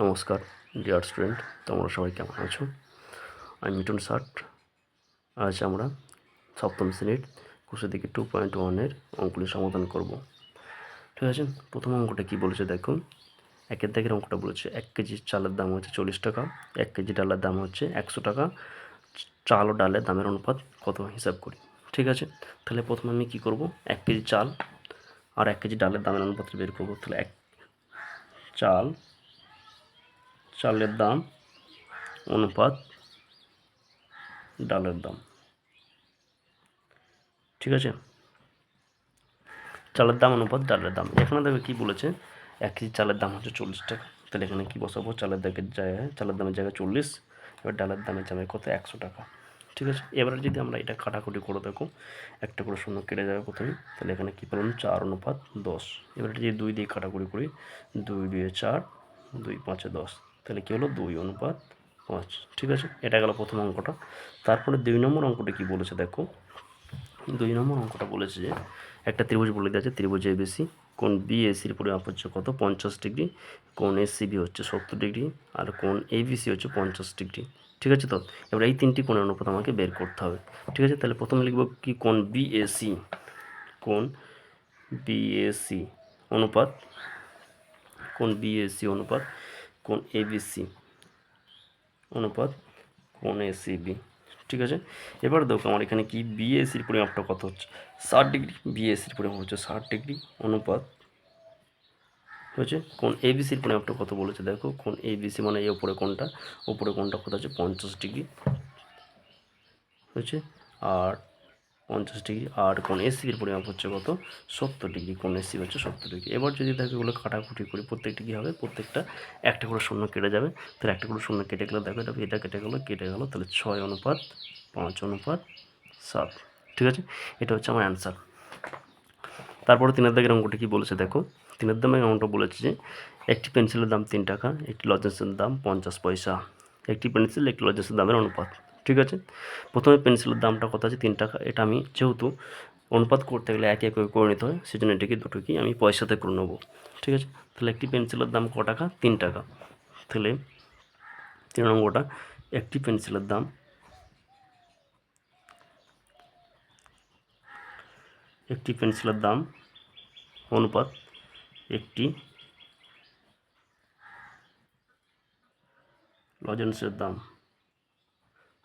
নমস্কার, dear student, তোমরা সবাই কেমন আছো? আমি মিটন ষাট আজ আমরা সপ্তম শ্রেণির কোষে দিকে টু পয়েন্ট ওয়ানের অঙ্কগুলি সমাধান করব। ঠিক আছে? প্রথম অঙ্কটা কি বলেছে দেখুন। একের দাগের অঙ্কটা বলেছে, এক কেজি চালের দাম হচ্ছে চল্লিশ টাকা, এক কেজি ডালের দাম হচ্ছে একশো টাকা, চাল ও ডালের দামের অনুপাত কত হিসাব করি? ঠিক আছে? তাহলে প্রথমে আমি কি করব? এক কেজি চাল আর এক কেজি ডালের দামের অনুপাত বের করব। তাহলে এক চাল চালের দাম, অনুপাত, ডালের দাম। ঠিক আছে? চালের দাম, অনুপাত, ডালের দাম। এখানে দেখবে কি বলেছে? এক কেজি চালের দাম হচ্ছে চল্লিশ টাকা। তাহলে এখানে কি বসাবো? চালের দামের জায়গায়, চালের দামের জায়গায় চল্লিশ, এবার ডালের দামের জায়গায় কত? একশো টাকা। ঠিক আছে? এবারে যদি আমরা এটা কাটাকুটি করে দেখো, একটা করে শূন্য কেটে যাবে প্রথমে। তাহলে এখানে কী পেলাম চার অনুপাত দশ। এবারে যদি দুই দিয়ে কাটাকুটি করি, দুই দুয়ে চার, দুই পাঁচে দশ। তাহলে কী হলো? দুই অনুপাত পাঁচ। ঠিক আছে? এটা গেল প্রথম অঙ্কটা। তারপরে দুই নম্বর অঙ্কটা কি বলেছে দেখো? দুই নম্বর অঙ্কটা বলেছে যে, একটা ত্রিভুজ বলে দেওয়া দিয়েছে, ত্রিভুজ এবিসি কোন বিএসির পরিমাপ হচ্ছে কত? পঞ্চাশ ডিগ্রি। কোন এসিবি হচ্ছে সত্তর ডিগ্রি, আর কোন এবিসি হচ্ছে পঞ্চাশ ডিগ্রি। ঠিক আছে তো? এবার এই তিনটি কোণের অনুপাত আমাকে বের করতে হবে। ঠিক আছে? তাহলে প্রথমে লিখব কি? কোন বি বিএসি কোন বিএসি অনুপাত কোন বিএসি অনুপাত কোন এবিসি অনুপাত কোন এসিবি ঠিক আছে? এবার দেখো আমার এখানে কি বিএসির পরিমাপটা কত হচ্ছে? ষাট ডিগ্রি বিএসির পরিমাপ হচ্ছে ষাট ডিগ্রি অনুপাত হচ্ছে কোন এবিসির পরিমাপটা কত বলেছে? দেখো কোন এবিসি মানে এই ওপরে কোনটা ওপরে কোনটা কত আছে? পঞ্চাশ ডিগ্রি হচ্ছে আর পঞ্চাশ ডিগ্রি আর কোন এসির পরিমাপ হচ্ছে কত? সত্তর ডিগ্রি। কোন এসি হচ্ছে সত্তর ডিগ্রি। এবার যদি দেখো এগুলো কাটাকুটি করি, প্রত্যেকটা কী হবে? প্রত্যেকটা একটা করে শূন্য কেটে যাবে। তাহলে একটা করে শূন্য কেটে গেলে, দেখো এটা এটা কেটে গেলো কেটে গেলো, তাহলে ছয় অনুপাত, পাঁচ অনুপাত, সাত। ঠিক আছে? এটা হচ্ছে আমার অ্যান্সার তারপরে তিনের দাগের অঙ্কটা কী বলেছে দেখো? তিনের দামের অঙ্কটা বলেছে যে, একটি পেন্সিলের দাম তিন টাকা, একটি লজেন্সের দাম পঞ্চাশ পয়সা। একটি পেন্সিল একটি লজেন্সের দামের অনুপাত। ঠিক আছে? প্রথমে পেন্সিলের দামটা কত আছে? তিন টাকা। এটা আমি যেহেতু অনুপাত করতে গেলে একে একে করে নিতে হয় সেই সেজন্য এটাকে দুটোকেই আমি পয়সাতে করে নেব। ঠিক আছে? তাহলে একটি পেন্সিলের দাম ক টাকা? তিন টাকা। তাহলে তিন নম্বরটা, একটি পেন্সিলের দাম একটি পেন্সিলের দাম অনুপাত একটি লজেন্সের দাম।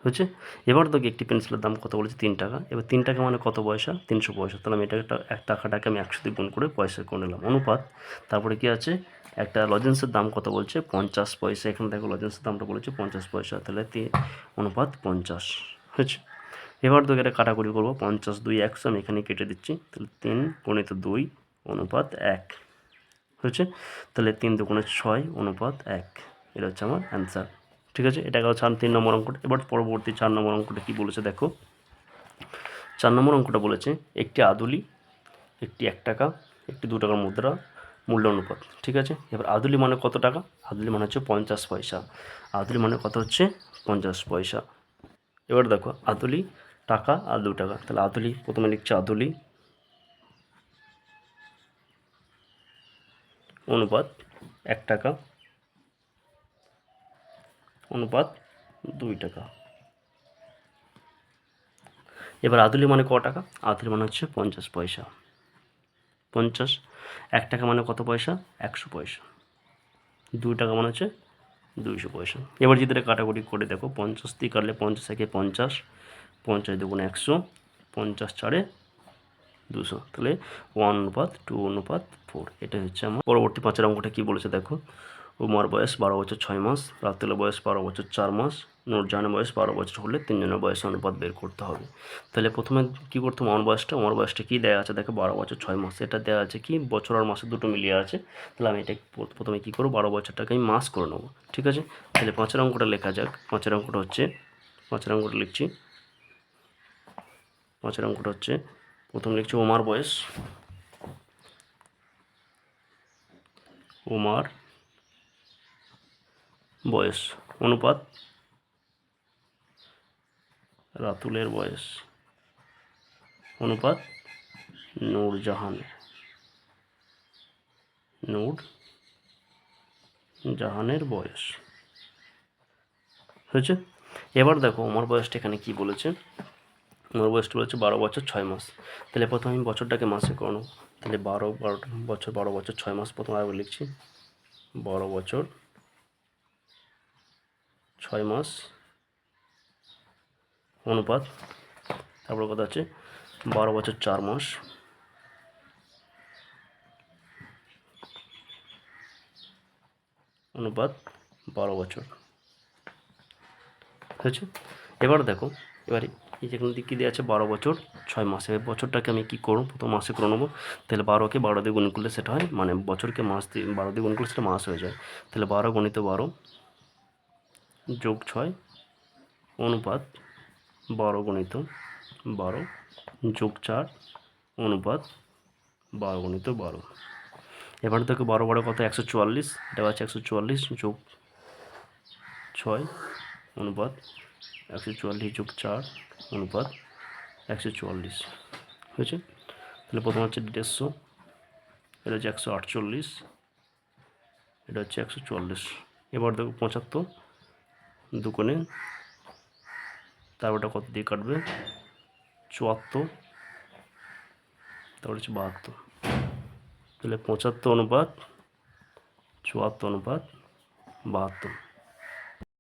হচ্ছে এবার তো একটি পেন্সিলের দাম কত বলেছে? তিন টাকা। এবার তিন টাকা মানে কত পয়সা? তিনশো পয়সা। তাহলে আমি এটা একটা, এক টাকাটাকে আমি একশো দিয়ে গুণ করে পয়সা করে নিলাম। অনুপাত। তারপরে কি আছে? একটা লজেন্সের দাম কত বলছে? পঞ্চাশ পয়সা। এখানে দেখো লজেন্সের দামটা বলেছে পঞ্চাশ পয়সা। তাহলে অনুপাত পঞ্চাশ। হচ্ছে এবার তো এটা কাটাকুটি করব। পঞ্চাশ, দুই, একশো আমি এখানে কেটে দিচ্ছি। তাহলে তিন গণিত দুই, অনুপাত এক। হচ্ছে তাহলে তিন দুগুণে ছয়, অনুপাত এক। এটা হচ্ছে আমার অ্যান্সার ঠিক আছে? এটা গেল চার, তিন নম্বর অঙ্কটা। এবার পরবর্তী চার নম্বর অঙ্কটা কী বলেছে দেখো? চার নম্বর অঙ্কটা বলেছে, একটি আদুলি, একটি এক টাকা, একটি দু টাকার মুদ্রা, মূল্য অনুপাত, ঠিক আছে? এবার আদুলি মানে কত টাকা? আদুলি মানে হচ্ছে পঞ্চাশ পয়সা। আদুলি মানে কত হচ্ছে? পঞ্চাশ পয়সা। এবার দেখো, আদুলি টাকা আর দু টাকা। তাহলে আদুলি প্রথমে লিখছে আদুলি অনুপাত এক টাকা অনুপাত দুই টাকা। এবার আদুলি মানে ক টাকা? আদুলি মানে হচ্ছে পঞ্চাশ পয়সা। পঞ্চাশ, এক টাকা মানে কত পয়সা? একশো পয়সা। দুই টাকা মানে হচ্ছে দুইশো পয়সা। এবার যদি কাটাকুটি করে দেখো, পঞ্চাশ দিয়ে কাটলে পঞ্চাশ একে পঞ্চাশ পঞ্চাশ দুগুণ একশো, পঞ্চাশ চারে দুশো। তাহলে ওয়ান অনুপাত টু অনুপাত ফোর এটা হচ্ছে আমার পরবর্তী পাঁচের অঙ্কটা কী বলেছে দেখো? উমার বয়স বারো বছর ছয় মাস, রাতুলের বয়স বারো বছর চার মাস, নূরজাহানের বয়স বারো বছর হলে তিনজনের বয়স অনুপাত বের করতে হবে। তাহলে প্রথমে কী করতে হবে? আমার বয়সটা আমার বয়সটা কী দেওয়া আছে? দেখো, বারো বছর ছয় মাস। এটা দেওয়া আছে কি? বছর আর মাসে দুটো মিলিয়ে আছে। তাহলে আমি এটা প্রথমে কী করব? বারো বছরটাকে আমি মাস করে নেব, ঠিক আছে? তাহলে পাঁচের অঙ্কটা লেখা যাক। পাঁচের অঙ্কটা হচ্ছে, পাঁচের অঙ্কটা লিখছি। পাঁচের অঙ্কটা হচ্ছে, প্রথম লিখছি ওমার বয়স। ওমার বয়স, অনুপাত? রাতুলের বয়স, অনুপাত? নূরজাহান। নূর জাহানের বয়স। হয়েছে? এবার দেখো আমার বয়সটা এখানে কি বলেছে? আমার বয়সটা বলেছে বারো বছর ছয় মাস। তাহলে প্রথমে আমি বছরটাকে মাসে করো তাহলে বারো বারো, বছর বারো বছর ছয় মাস প্রথম আগে লিখছি। বারো বছর ছয় মাস। অনুপাত, তারপর কথা আছে বারো বছর চার মাস। অনুপাত বারো বছর। হয়েছে? এবার দেখো, এবারে এই যেখানে দিকে দেওয়া আছে, বারো বছর, ছয় মাসে। বছরটাকে আমি কী করব? প্রথম মাসে করে নেব। তাহলে বারোকে বারো দিয়ে গুণ করলে সেটা হয় মানে বছরকে মাস দিয়ে, বারো দিয়ে গুণ করলে সেটা মাস হয়ে যায়। তাহলে বারো গণিত বারো যোগ ছয়, অনুপাত বারো গণিত, বারো যোগ চার, অনুপাত বারো গণিত বারো। এবার দেখো বারো বারো কত? একশো চুয়াল্লিশ, এটা আছে একশো চুয়াল্লিশ যোগ ছয়, অনুপাত একশো চুয়াল্লিশ যোগ চার, অনুপাত একশো চুয়াল্লিশ। হয়েছে? তাহলে প্রথম হচ্ছে দেড়শো, এটা হচ্ছে একশো আটচল্লিশ, এটা হচ্ছে একশো চুয়াল্লিশ। এবার দেখো পঁচাত্তর দুকোণে। তারপরটা কত দিয়ে কাটবে? চুয়াত্তর। তারপর হচ্ছে বাহাত্তর। তাহলে পঁচাত্তর অনুপাত, চুয়াত্তর অনুপাত, বাহাত্তর।